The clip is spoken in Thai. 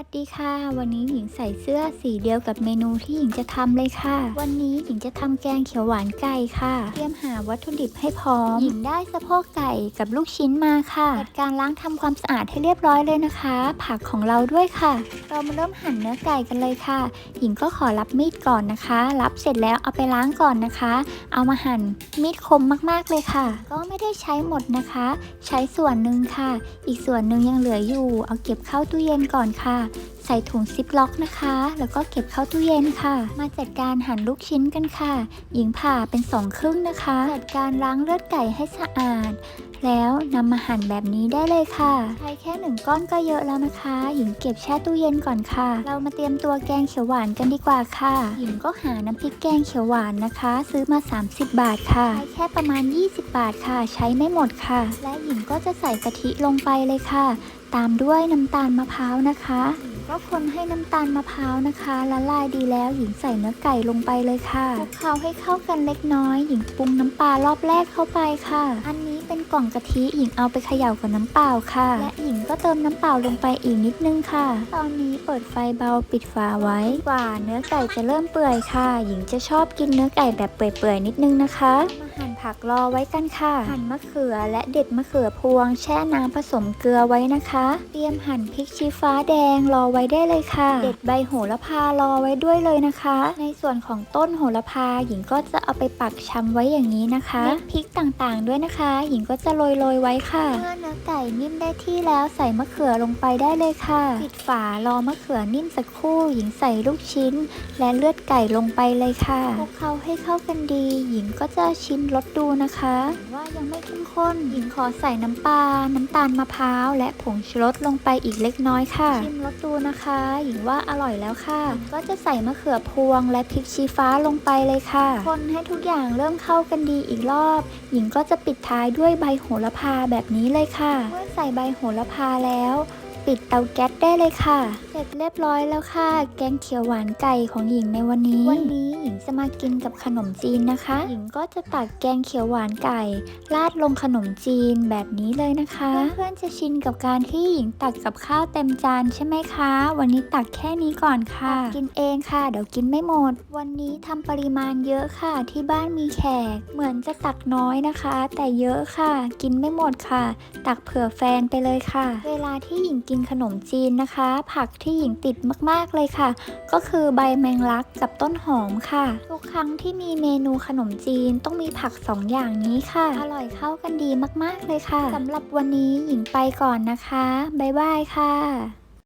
วัสดีค่ะ วันนี้หญิงใส่เสื้อสีเดียวกับเมนูที่หญิงจะทำเลยค่ะ วันนี้หญิงจะทำแกงเขียวหวานไก่ค่ะ เตรียมหาวัตถุดิบให้พร้อม หญิงได้สะโพกไก่กับลูกชิ้นมาค่ะจัดการล้างทำความสะอาดให้เรียบร้อยเลยนะคะ ผักของเราด้วยค่ะ เรามาเริ่มหั่นเนื้อไก่กันเลยค่ะ หญิงก็ขอรับมีดก่อนนะคะ รับเสร็จแล้วเอาไปล้างก่อนนะคะ เอามาหั่นมีดคมมากๆเลยค่ะ ก็ไม่ได้ใช้หมดนะคะ ใช้ส่วนหนึ่งค่ะ อีกส่วนหนึ่งยังเหลืออยู่ เอาเก็บเข้าตู้เย็นก่อนค่ะ ใส่ถุงซิปล็อกนะคะ แล้วก็เก็บเข้าตู้เย็นค่ะ มาจัดการหั่นลูกชิ้นกันค่ะ หญิงผ่าเป็นสองครึ่งนะคะ จัดการล้างเลือดไก่ให้สะอาด แล้วนำมาหั่นแบบนี้ได้เลยค่ะ ใช้แค่หนึ่งก้อนก็เยอะแล้วนะคะ หญิงเก็บแช่ตู้เย็นก่อนค่ะ เรามาเตรียมตัวแกงเขียวหวานกันดีกว่าค่ะ หญิงก็หาน้ำพริกแกงเขียวหวานนะคะ ซื้อมา 30 บาทค่ะ ใช้แค่ประมาณ 20 บาทค่ะ ใช้ไม่หมดค่ะ และหญิงก็จะใส่กะทิลงไปเลยค่ะ ตามด้วยน้ำตาลมะพร้าวนะคะ ก็คนให้น้ำตาลมะพร้าวนะคะละลายดีแล้วหญิงใส่เนื้อไก่ลงไปเลยค่ะคลุกเคล้าให้เข้ากันเล็กน้อย หญิงปรุงน้ำปลารอบแรกเข้าไปค่ะ อันนี้เป็นกล่องกะทิหญิงเอาไปเขย่ากับน้ำเปล่าค่ะ และหญิงก็เติมน้ำเปล่าลงไปอีกนิดนึงค่ะ ตอนนี้เปิดไฟเบาปิดฝาไว้กว่าเนื้อไก่จะเริ่มเปื่อยค่ะ หญิงจะชอบกินเนื้อไก่แบบเปื่อยๆนิดนึงนะคะมาหั่น ผักรอไว้กันค่ะ หั่นมะเขือและเด็ดมะเขือพวง แช่น้ำผสมเกลือไว้นะคะ เตรียมหั่นพริกชี้ฟ้าแดงรอไว้ได้เลยค่ะ เด็ดใบโหระพารอไว้ด้วยเลยนะคะ ในส่วนของต้นโหระพาหญิงก็จะเอาไปปักชำไว้อย่างนี้นะคะเม็ดพริกต่างๆด้วยนะคะ หญิงก็จะโรยโรยๆไว้ค่ะเมื่อเนื้อไก่นิ่มได้ที่แล้วใส่มะเขือลงไปได้เลยค่ะปิดฝารอมะเขือนิ่มสักครู่ หญิงใส่ลูกชิ้น และเลือดไก่ลงไปเลยค่ะคลุกเคล้าให้เข้ากันดี หญิงก็จะชิมรสดูนะคะว่ายังไม่เข้มข้นหญิงขอใส่น้ำปลา น้ำตาลมะพร้าว และผงชูรสลงไปอีกเล็กน้อยค่ะ ชิมรสดูนะคะ หญิงว่าอร่อยแล้วค่ะหญิงก็จะใส่มะเขือพวง และพริกชี้ฟ้าลงไปเลยค่ะ คนให้ทุกอย่างเริ่มเข้ากันดีอีกรอบ หญิงก็จะปิดท้ายด้วยใบโหระพาแบบนี้เลยค่ะ เมื่อใส่ใบโหระพาแล้ว ปิดเตาแก๊สได้เลยค่ะ เสร็จเรียบร้อยแล้วค่ะ แกงเขียวหวานไก่ของหญิงในวันนี้ วันนี้หญิงจะมากินกับขนมจีนนะคะ หญิงก็จะตักแกงเขียวหวานไก่ ราดลงขนมจีนแบบนี้เลยนะคะ เพื่อนๆจะชินกับการที่หญิงตักกับข้าวเต็มจานใช่ไหมคะ วันนี้ตักแค่นี้ก่อนค่ะ กินเองค่ะ เดี๋ยวกินไม่หมด วันนี้ทำปริมาณเยอะค่ะ ที่บ้านมีแขก เหมือนจะตักน้อยนะคะ แต่เยอะค่ะ กินไม่หมดค่ะ ตักเผื่อแฟนไปเลยค่ะ เวลาที่หญิงกินขนมจีนนะคะ ผักที่หญิงติดมากๆเลยค่ะ ก็คือใบแมงลักกับต้นหอมค่ะ ทุกครั้งที่มีเมนูขนมจีนต้องมีผักสองอย่างนี้ค่ะ อร่อยเข้ากันดีมากๆเลยค่ะสำหรับวันนี้หญิงไปก่อนนะคะ บ๊ายบายค่ะ